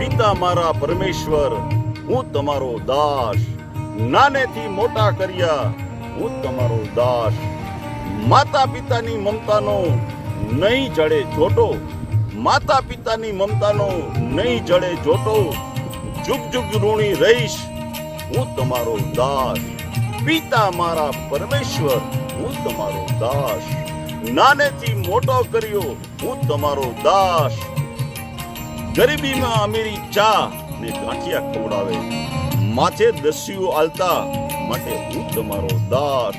પિતા મારા પરમેશ્વર, હું તમારો દાસ. નાનેથી મોટા કર્યા, હું તમારો દાસ. માતા પિતાની મમતાનો નહીં જડે જોટો. માતા પિતાની મમતાનો નહીં જડે જોટો. જુગ જુગ ઋણી રહીશ, હું તમારો દાસ. પિતા મારા પરમેશ્વર, હું તમારો દાસ. નાનેથી મોટો કર્યો, હું તમારો દાસ. ગરીબીમાં અમીરી ચા ને ગાંઠિયા ખવડાવે. માથે દસ્યુ આલતા માટે હું તમારો દાસ.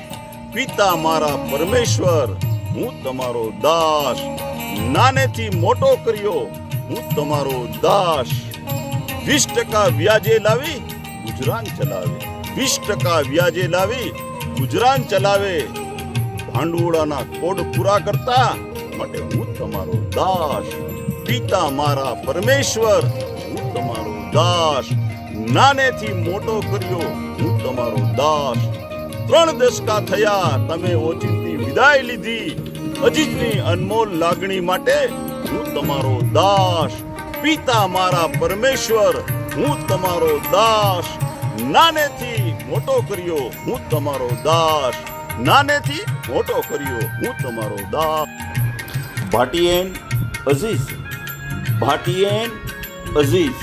પિતા મારા પરમેશ્વર, હું તમારો દાસ. નાનેથી મોટો કર્યો, હું તમારો દાસ. વીસ ટકા વ્યાજે લાવી, ગુજરાન ચલાવે. વીસ ટકા વ્યાજે લાવી, ગુજરાન ચલાવે. ભાંડવોળાના કોડ પૂરા કરતા માટે હું તમારો દાસ. પિતા મારા પરમેશ્વર, હું તમારો દાસ, નાનેથી મોટો કર્યો, હું તમારો દાસ. ત્રણ દશકા થયા, તમે ઓચિંતી વિદાય લીધી. અજીતની અનમોલ લાગણી માટે હું તમારો દાસ. પિતા મારા પરમેશ્વર, હું તમારો દાસ. નાનેથી મોટો કર્યો, હું તમારો દાસ. નાનેથી મોટો કર્યો, હું તમારો દાસ. ભાટીએન અઝીઝ. ભાટિયેન અઝીઝ.